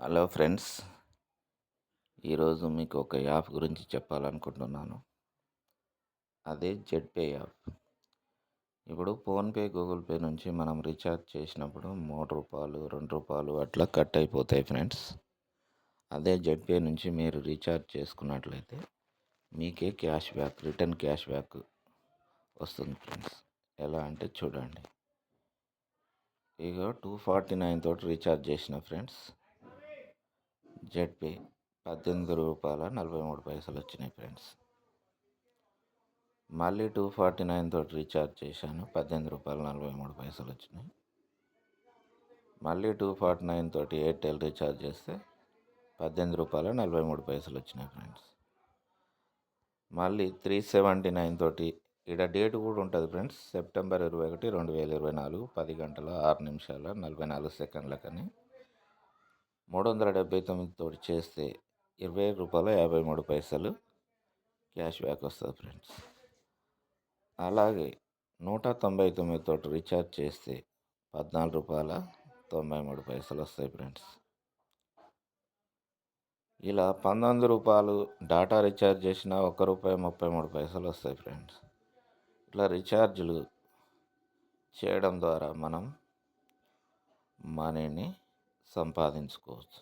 Hello friends ఈరోజు మీకు ఒక యాప్ గురించి చెప్పాలనుకుంటున్నాను. అదే జెడ్పే యాప్. ఇప్పుడు ఫోన్పే గూగుల్ పే నుంచి మనం రీఛార్జ్ చేసినప్పుడు మూడు రూపాయలు రెండు రూపాయలు అట్లా కట్ అయిపోతాయి ఫ్రెండ్స్. అదే జెడ్పే నుంచి మీరు రీఛార్జ్ చేసుకున్నట్లయితే మీకే cash back return cash back వస్తుంది ఫ్రెండ్స్. ఎలా అంటే చూడండి. ఇక టూ ఫార్టీ నైన్ తోటి రీఛార్జ్ చేసిన ఫ్రెండ్స్ జెడ్పీ పద్దెనిమిది రూపాయల నలభై మూడు పైసలు వచ్చినాయి ఫ్రెండ్స్. మళ్ళీ టూ ఫార్టీ నైన్ తోటి రీఛార్జ్ చేశాను పద్దెనిమిది రూపాయల నలభై మూడు పైసలు వచ్చినాయి. మళ్ళీ టూ ఫార్టీ నైన్ తోటి ఎయిర్టెల్ రీఛార్జ్ చేస్తే పద్దెనిమిది రూపాయల నలభై మూడు పైసలు వచ్చినాయి ఫ్రెండ్స్. మళ్ళీ త్రీ సెవెంటీ నైన్ తోటి ఇక్కడ డేట్ కూడా ఉంటుంది ఫ్రెండ్స్ సెప్టెంబర్ ఇరవై ఒకటి రెండు వేల ఇరవై నాలుగు పది గంటల ఆరు నిమిషాల నలభై నాలుగు సెకండ్లకని మూడు వందల డెబ్బై తొమ్మిది తోటి చేస్తే ఇరవై రూపాయల యాభై మూడు పైసలు క్యాష్ బ్యాక్ వస్తుంది ఫ్రెండ్స్. అలాగే నూట తొంభై తొమ్మిది తోటి రీఛార్జ్ చేస్తే పద్నాలుగు రూపాయల తొంభై మూడు పైసలు వస్తాయి ఫ్రెండ్స్. ఇలా పంతొమ్మిది రూపాయలు డాటా రీఛార్జ్ చేసిన ఒక్క రూపాయి ముప్పై మూడు పైసలు వస్తాయి ఫ్రెండ్స్. ఇట్లా రీఛార్జ్లు చేయడం ద్వారా మనం మనీని సంపాదించుకోవచ్చు.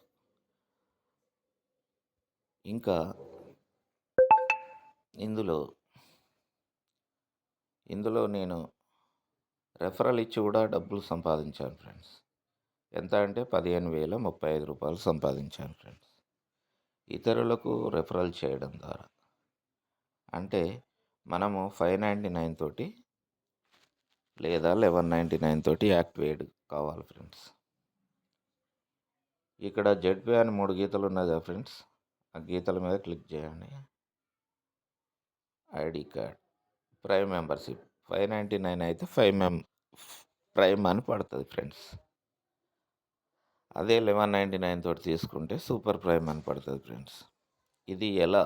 ఇంకా ఇందులో ఇందులో నేను రెఫరల్ ఇచ్చి కూడా డబ్బులు సంపాదించాను ఫ్రెండ్స్. ఎంత అంటే పదిహేను వేల ముప్పై ఐదు రూపాయలు సంపాదించాను ఫ్రెండ్స్. ఇతరులకు రెఫరల్ చేయడం ద్వారా. అంటే మనము ఫైవ్ నైంటీ నైన్ తోటి లేదా లెవెన్ నైంటీ నైన్ తోటి యాక్టివేట్ కావాలి ఫ్రెండ్స్. ఇక్కడ జెడ్పే అని మూడు గీతలు ఉన్నాయి కదా ఫ్రెండ్స్. ఆ గీతల మీద క్లిక్ చేయండి. ID card prime membership. Five ninety nine అయితే ఫైవ్ మెం ప్రైమ్ అని పడుతుంది ఫ్రెండ్స్. అదే లెవెన్ నైంటీ నైన్ తోటి తీసుకుంటే సూపర్ ప్రైమ్ అని పడుతుంది ఫ్రెండ్స్. ఇది ఎలా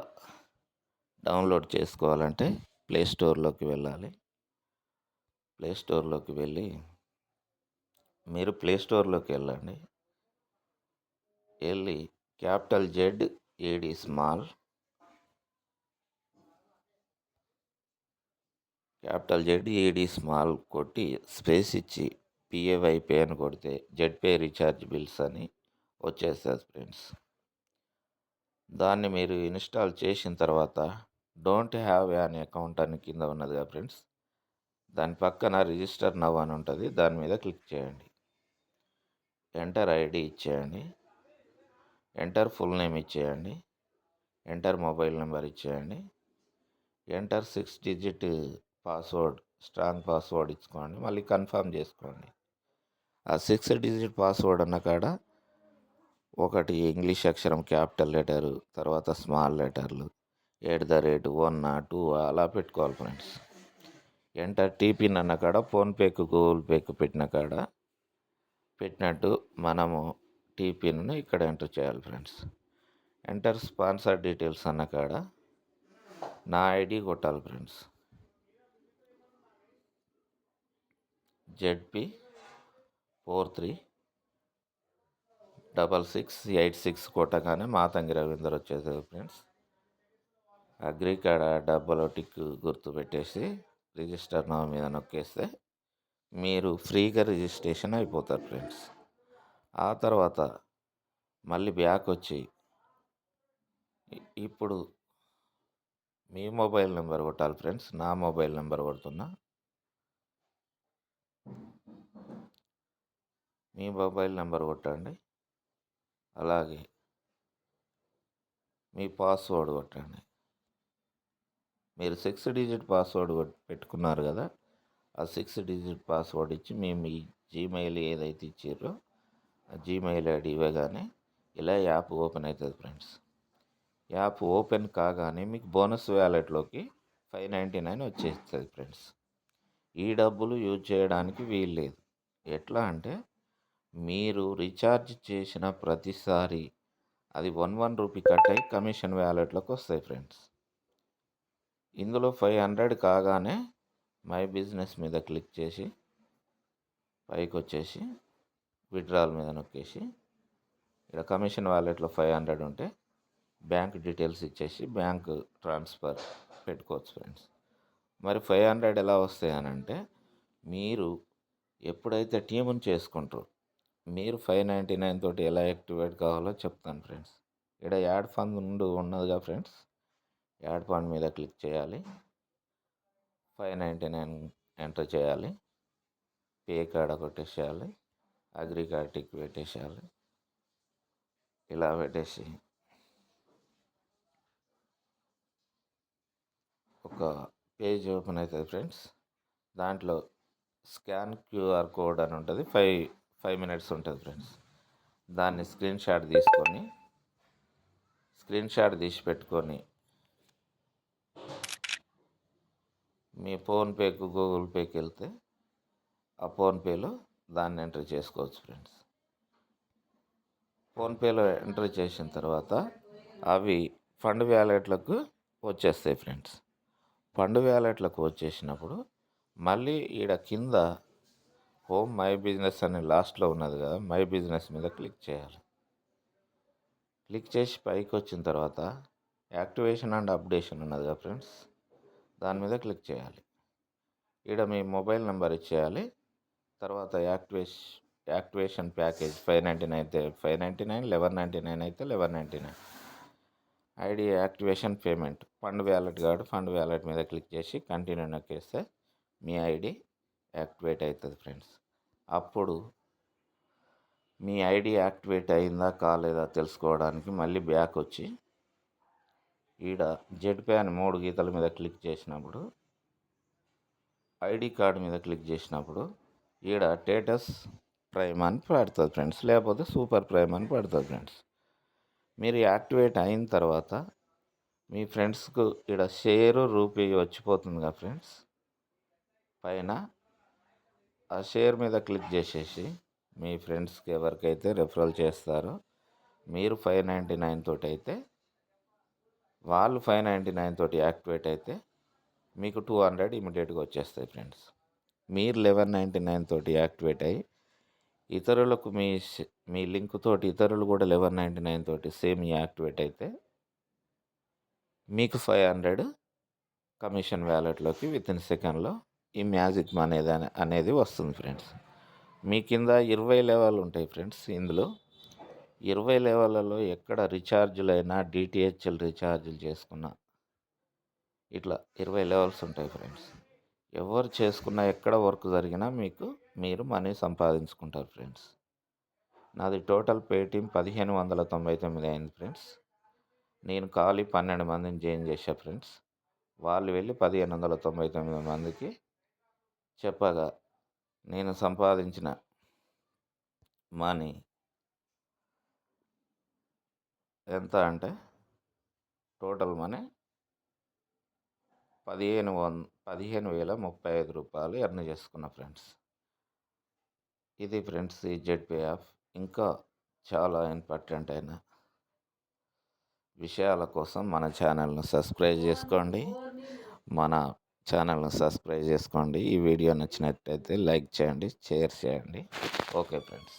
డౌన్లోడ్ చేసుకోవాలంటే ప్లే స్టోర్లోకి వెళ్ళాలి. ప్లే స్టోర్లోకి వెళ్ళి మీరు ప్లే స్టోర్లోకి వెళ్ళండి. వెళ్ళి capital Z A D small. Capital Z A D small కొట్టి స్పేస్ ఇచ్చి పిఏవైపే అని కొడితే జెడ్ పే రీఛార్జ్ బిల్స్ అని వచ్చేస్తుంది ఫ్రెండ్స్. దాన్ని మీరు ఇన్స్టాల్ చేసిన తర్వాత డోంట్ హ్యావ్ యాన్ అకౌంట్ అని కింద ఉన్నదిగా ఫ్రెండ్స్. దాని పక్కన రిజిస్టర్ నవ్ అని ఉంటుంది. దాని మీద క్లిక్ చేయండి. ఎంటర్ ఐడి ఇచ్చేయండి. ఎంటర్ ఫుల్ నేమ్ ఇచ్చేయండి. ఎంటర్ మొబైల్ నెంబర్ ఇచ్చేయండి. Enter six digit password strong password ఇచ్చుకోండి. మళ్ళీ కన్ఫర్మ్ చేసుకోండి. ఆ సిక్స్ డిజిట్ పాస్వర్డ్ అన్న కాడ ఒకటి ఇంగ్లీష్ అక్షరం క్యాపిటల్ లెటరు తర్వాత స్మాల్ లెటర్లు at the rate one two అలా పెట్టుకోవాలి ఫ్రెండ్స్ ఎంటర్ టీపిన్ అన్న కాడ ఫోన్పేకు గూగుల్ పేకు పెట్టిన కాడ పెట్టినట్టు మనము టీపీను ఇక్కడ ఎంటర్ చేయాలి ఫ్రెండ్స్. ఎంటర్ స్పాన్సర్ డీటెయిల్స్ అన్న కాడ నా ఐడి కొట్టాలి friends. Z P four three double six eight six కొట్టగానే మాతంగి రవీందర్ వచ్చేసారు ఫ్రెండ్స్. అగ్రి కాడ డబ్బులో టిక్ గుర్తు పెట్టేసి రిజిస్టర్ నా మీద నొక్కేస్తే మీరు ఫ్రీగా రిజిస్ట్రేషన్ అయిపోతారు ఫ్రెండ్స్. ఆ తర్వాత మళ్ళీ బ్యాక్ వచ్చి ఇప్పుడు మీ మొబైల్ నెంబర్ కొట్టాలి ఫ్రెండ్స్. నా మొబైల్ నెంబర్ కొడుతున్నా. మీ మొబైల్ నెంబర్ కొట్టండి. అలాగే మీ పాస్వర్డ్ కొట్టండి. మీరు సిక్స్ డిజిట్ పాస్వర్డ్ పెట్టుకున్నారు కదా ఆ సిక్స్ డిజిట్ పాస్వర్డ్ ఇచ్చి మేము మీ జీమెయిల్ ఏదైతే ఇచ్చారో జీమెయిల్ ఐడి ఇవ్వగానే ఇలా యాప్ ఓపెన్ అవుతుంది ఫ్రెండ్స్. యాప్ ఓపెన్ కాగానే మీకు బోనస్ వ్యాలెట్లోకి ఫైవ్ నైంటీ నైన్ వచ్చేస్తుంది ఫ్రెండ్స్. ఈ డబ్బులు యూజ్ చేయడానికి వీల్లేదు ఎట్లా అంటే మీరు రీఛార్జ్ చేసిన ప్రతిసారి అది వన్ వన్ రూపీ కట్ అయ్యి కమిషన్ వ్యాలెట్లోకి వస్తాయి ఫ్రెండ్స్. ఇందులో ఫైవ్ హండ్రెడ్ కాగానే మై బిజినెస్ మీద క్లిక్ చేసి పైకి వచ్చేసి విడ్రాల్ మీద నొక్కేసి ఇక్కడ కమిషన్ వాలెట్లో ఫైవ్ హండ్రెడ్ ఉంటే బ్యాంక్ డీటెయిల్స్ ఇచ్చేసి బ్యాంక్ ట్రాన్స్ఫర్ పెట్టుకోవచ్చు ఫ్రెండ్స్. మరి ఫైవ్ హండ్రెడ్ ఎలా వస్తాయి అని అంటే మీరు ఎప్పుడైతే టీముని చేసుకుంటారో మీరు ఫైవ్ నైంటీ నైన్ తోటి ఎలా యాక్టివేట్ కావాలో చెప్తాను ఫ్రెండ్స్. ఇక్కడ యాడ్ ఫండ్ ఉండు ఉన్నదిగా ఫ్రెండ్స్. యాడ్ ఫండ్ మీద క్లిక్ చేయాలి. ఫైవ్ నైంటీ నైన్ ఎంటర్ చేయాలి. పే కార్డ్ కొట్టేసేయాలి. అగ్రి పెట్టేసేయాలి ఇలా పెట్టేసి ఒక పేజ్ ఓపెన్ అవుతుంది ఫ్రెండ్స్. దాంట్లో స్కాన్ క్యూఆర్ కోడ్ అని ఉంటుంది. ఫైవ్ ఫైవ్ మినిట్స్ ఉంటుంది ఫ్రెండ్స్. దాన్ని స్క్రీన్ షాట్ తీసుకొని స్క్రీన్ షాట్ తీసి పెట్టుకొని మీ ఫోన్పేకు గూగుల్ పేకి వెళ్తే ఆ ఫోన్పేలో దాన్ని ఎంటర్ చేసుకోవచ్చు ఫ్రెండ్స్. ఫోన్పేలో ఎంటర్ చేసిన తర్వాత అవి ఫండ్ వ్యాలెట్లకు వచ్చేస్తాయి ఫ్రెండ్స్. ఫండ్ వ్యాలెట్లకు వచ్చేసినప్పుడు మళ్ళీ ఈడ కింద హోమ్ మై బిజినెస్ అని లాస్ట్లో ఉన్నది కదా మై బిజినెస్ మీద క్లిక్ చేయాలి. క్లిక్ చేసి పైకి వచ్చిన తర్వాత యాక్టివేషన్ అండ్ అప్డేషన్ ఉన్నది కదా ఫ్రెండ్స్ దాని మీద క్లిక్ చేయాలి. ఈడ మీ మొబైల్ నెంబర్ ఇచ్చేయాలి తర్వాత యాక్టివేష్ activation package five ninety nine అయితే five ninety nine eleven ninety nine అయితే eleven ninety nine. ID activation payment. Fund wallet కాబట్టి ఫండ్ వ్యాలెట్ మీద క్లిక్ చేసి కంటిన్యూ నొక్కేస్తే మీ ఐడి యాక్టివేట్ అవుతుంది ఫ్రెండ్స్. అప్పుడు మీ ఐడి యాక్టివేట్ అయిందా కాలేదా తెలుసుకోవడానికి మళ్ళీ బ్యాక్ వచ్చి ఈడ జెడ్ అని మూడు గీతల మీద క్లిక్ చేసినప్పుడు ఐడి కార్డు మీద క్లిక్ చేసినప్పుడు ఈడ టేటస్ ప్రైమ్ అని పడుతుంది ఫ్రెండ్స్. లేకపోతే సూపర్ ప్రైమ్ అని పడుతుంది ఫ్రెండ్స్. మీరు యాక్టివేట్ అయిన తర్వాత మీ ఫ్రెండ్స్కు ఇక్కడ షేరు రూపీ వచ్చిపోతుంది కదా ఫ్రెండ్స్. పైన ఆ షేర్ మీద క్లిక్ చేసేసి మీ ఫ్రెండ్స్కి ఎవరికైతే రెఫరల్ చేస్తారో మీరు ఫైవ్ నైంటీ నైన్ తోటి అయితే వాళ్ళు ఫైవ్ నైంటీ నైన్ తోటి యాక్టివేట్ అయితే మీకు టూ హండ్రెడ్ ఇమీడియట్గా వచ్చేస్తాయి ఫ్రెండ్స్. మీరు లెవెన్ నైంటీ నైన్ తోటి యాక్టివేట్ అయ్యి ఇతరులకు మీ మీ లింక్ తోటి ఇతరులు కూడా లెవెన్ నైంటీ నైన్ తోటి సేమ్ యాక్టివేట్ అయితే మీకు ఫైవ్ హండ్రెడ్ కమిషన్ వ్యాలెట్లోకి విత్ ఇన్ సెకండ్లో ఈ మ్యాజిక్ మనీ అనేది వస్తుంది ఫ్రెండ్స్. మీ కింద ఇరవై లెవెల్ ఉంటాయి ఫ్రెండ్స్ ఇందులో. ఇరవై లెవెల్లలో ఎక్కడ రీఛార్జులు అయినా డిటిహెచ్ఎల్ రీఛార్జులు చేసుకున్నా ఇట్లా ఇరవై లెవెల్స్ ఉంటాయి ఫ్రెండ్స్. ఎవరు చేసుకున్న ఎక్కడ వర్క్ జరిగినా మీకు మీరు మనీ సంపాదించుకుంటారు ఫ్రెండ్స్. నాది టోటల్ పేటీఎం పదిహేను వందల తొంభై తొమ్మిది అయింది ఫ్రెండ్స్. నేను ఖాళీ పన్నెండు మందిని జాయిన్ చేశా ఫ్రెండ్స్. వాళ్ళు వెళ్ళి పదిహేను వందల తొంభై తొమ్మిది మందికి చెప్పగా నేను సంపాదించిన మనీ ఎంత అంటే టోటల్ మనీ పదిహేను వంద పదిహేను వేల ముప్పై ఐదు రూపాయలు ఎర్న్ చేసుకున్న ఫ్రెండ్స్. ఇది ఫ్రెండ్స్ ఈ జెడ్పే ఆఫ్ ఇంకా చాలా ఇంపార్టెంట్ అయిన విషయాల కోసం మన ఛానల్ను సబ్స్క్రైబ్ చేసుకోండి. మన ఛానల్ను సబ్స్క్రైబ్ చేసుకోండి. ఈ వీడియో నచ్చినట్టయితే లైక్ చేయండి షేర్ చేయండి. Okay friends.